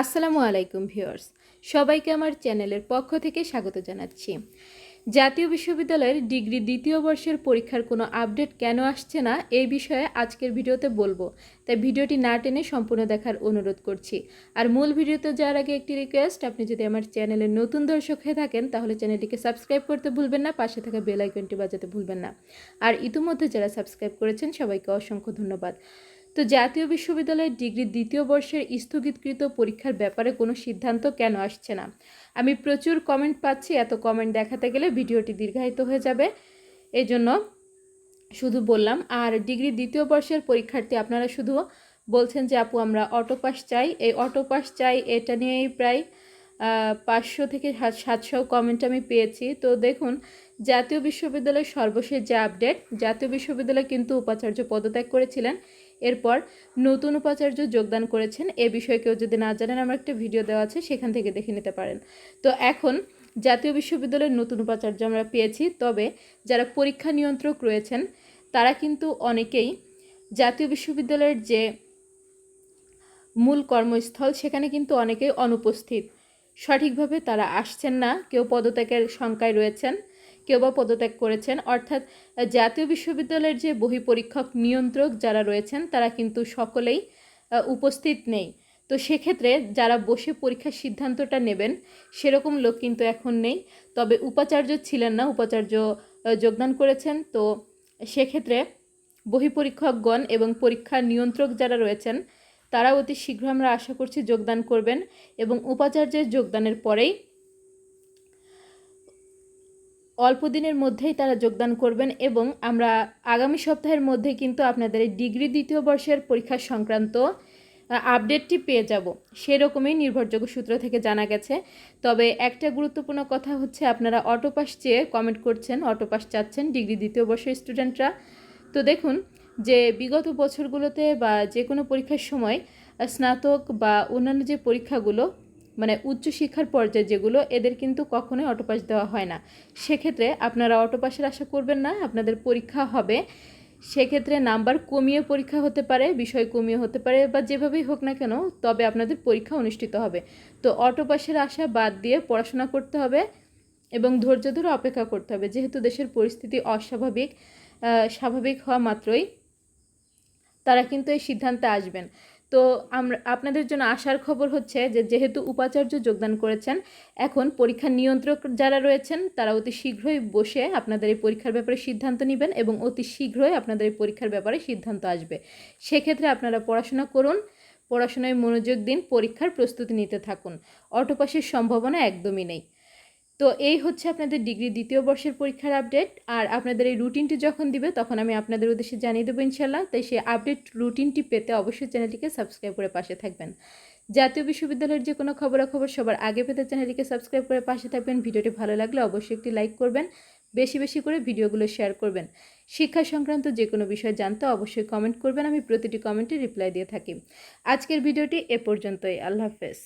আসসালামু আলাইকুম ভিউয়ার্স, সবাইকে আমার চ্যানেলের পক্ষ থেকে স্বাগত জানাচ্ছি। জাতীয় বিশ্ববিদ্যালয়ের ডিগ্রি দ্বিতীয় বর্ষের পরীক্ষার কোনো আপডেট কেন আসছে না এই বিষয়ে আজকের ভিডিওতে বলব। তাই ভিডিওটি না টেনে সম্পূর্ণ দেখার অনুরোধ করছি। আর মূল ভিডিওতে যাওয়ার আগে একটি রিকোয়েস্ট আপনি যদি আমার চ্যানেলের নতুন দর্শক হয়ে থাকেন, তাহলে চ্যানেলটিকে সাবস্ক্রাইব করতে ভুলবেন না, পাশে থাকা বেল আইকনটি বাজাতে ভুলবেন না। আর ইতিমধ্যে যারা সাবস্ক্রাইব করেছেন, সবাইকে অসংখ্য ধন্যবাদ। তো জাতীয় বিশ্ববিদ্যালয়ের ডিগ্রি দ্বিতীয় বর্ষের স্থগিতকৃত পরীক্ষার ব্যাপারে কোনো সিদ্ধান্ত কেন আসছে না? আমি প্রচুর কমেন্ট পাচ্ছি, এত কমেন্ট দেখাতে গেলে ভিডিওটি দীর্ঘায়িত হয়ে যাবে। এই জন্য শুধু বললাম, আর ডিগ্রি দ্বিতীয় বর্ষের পরীক্ষার্থী আপনারা শুধু বলছেন যে, আপু, আমরা অটো পাস চাই। এই অটো পাস চাই, এটা নিয়েই প্রায় পাঁচশো থেকে সাতশো কমেন্ট আমি পেয়েছি। তো দেখুন, জাতীয় বিশ্ববিদ্যালয়ের সর্বশেষ যে আপডেট জাতীয় বিশ্ববিদ্যালয় কিন্তু উপাচার্য পদত্যাগ করেছিলেন। এরপর নতুন উপাচার্য যোগদান করেছেন। এ বিষয়ে কেউ যদি না জানেন, আমার একটা ভিডিও দেওয়া আছে, সেখান থেকে দেখে নিতে পারেন। তো এখন জাতীয় বিশ্ববিদ্যালয়ের নতুন উপাচার্য আমরা পেয়েছি। তবে যারা পরীক্ষা নিয়ন্ত্রক রয়েছেন, তারা কিন্তু অনেকেই জাতীয় বিশ্ববিদ্যালয়ের যে মূল কর্মস্থল, সেখানে কিন্তু অনেকেই অনুপস্থিত। সঠিকভাবে তারা আসছেন না, কেউ পদত্যাগের শঙ্কায় রয়েছেন। কেউ বা পদত্যাগ করেছেন। অর্থাৎ জাতীয় বিশ্ববিদ্যালয়ের যে বহি পরীক্ষক নিয়ন্ত্রক যারা রয়েছেন, তারা কিন্তু সকলেই উপস্থিত নেই। তো সেক্ষেত্রে যারা বসে পরীক্ষার সিদ্ধান্তটা নেবেন, সেরকম লোক কিন্তু এখন নেই। তবে উপাচার্য ছিলেন না, উপাচার্য যোগদান করেছেন। তো সেক্ষেত্রে বহি পরীক্ষকগণ এবং পরীক্ষা নিয়ন্ত্রক যারা রয়েছেন, তারা অতি শীঘ্র আমরা আশা করছি যোগদান করবেন এবং উপাচার্যের যোগদানের পরেই অল্প দিনের মধ্যেই তারা যোগদান করবেন এবং আমরা আগামী সপ্তাহের মধ্যে কিন্তু আপনাদের এই ডিগ্রি দ্বিতীয় বর্ষের পরীক্ষা সংক্রান্ত আপডেটটি পেয়ে যাব। সেরকমই নির্ভরযোগ্য সূত্র থেকে জানা গেছে। তবে একটা গুরুত্বপূর্ণ কথা হচ্ছে, আপনারা অটোপাস চেয়ে কমেন্ট করছেন, অটোপাস চাচ্ছেন ডিগ্রি দ্বিতীয় বর্ষের স্টুডেন্টরা তো দেখুন, যে বিগত বছরগুলোতে বা যে কোনো পরীক্ষার সময় স্নাতক বা অন্যান্য যে পরীক্ষাগুলো মানে উচ্চশিক্ষার পর্যায়ে যেগুলো, এদের কিন্তু কখনোই অটোপাস দেওয়া হয় না। সেক্ষেত্রে আপনারা অটোপাসের আশা করবেন না, আপনাদের পরীক্ষা হবে। সেক্ষেত্রে নাম্বার কমিয়ে পরীক্ষা হতে পারে, বিষয় কমিয়ে হতে পারে, বা যেভাবেই হোক না কেন, তবে আপনাদের পরীক্ষা অনুষ্ঠিত হবে। তো অটোপাসের আশা বাদ দিয়ে পড়াশোনা করতে হবে এবং ধৈর্য ধরে অপেক্ষা করতে হবে। যেহেতু দেশের পরিস্থিতি অস্বাভাবিক স্বাভাবিক হওয়া মাত্রই, তারা কিন্তু এই সিদ্ধান্তে আসবেন। তো আমরা আপনাদের জন্য আসার খবর হচ্ছে যে, যেহেতু উপাচার্য যোগদান করেছেন, এখন পরীক্ষা নিয়ন্ত্রক যারা রয়েছেন, তারা অতি শীঘ্রই বসে আপনাদের এই পরীক্ষার ব্যাপারে সিদ্ধান্ত নেবেন এবং অতি শীঘ্রই আপনাদের এই পরীক্ষার ব্যাপারে সিদ্ধান্ত আসবে। সেক্ষেত্রে আপনারা পড়াশোনা করুন, পড়াশোনায় মনোযোগ দিন, পরীক্ষার প্রস্তুতি নিতে থাকুন। অটোপাসের সম্ভাবনা একদমই নেই। তো এই হচ্ছে আপনাদের ডিগ্রি দ্বিতীয় বর্ষের পরীক্ষার আপডেট। আর আপনাদের এই রুটিনটি যখন দিবে, তখন আমি আপনাদের উদ্দেশ্যে জানিয়ে দেবো ইনশাল্লাহ তাই সেই আপডেট রুটিনটি পেতে অবশ্যই চ্যানেলটিকে সাবস্ক্রাইব করে পাশে থাকবেন। জাতীয় বিশ্ববিদ্যালয়ের যে কোনো খবরাখবর সবার আগে পেতে চ্যানেলটিকে সাবস্ক্রাইব করে পাশে থাকবেন। ভিডিওটি ভালো লাগলে অবশ্যই একটি লাইক করবেন, বেশি বেশি করে ভিডিওগুলো শেয়ার করবেন। শিক্ষা সংক্রান্ত যে কোনো বিষয় জানতে অবশ্যই কমেন্ট করবেন। আমি প্রতিটি কমেন্টে রিপ্লাই দিয়ে থাকি। আজকের ভিডিওটি এ পর্যন্তই। আল্লাহ হাফেজ।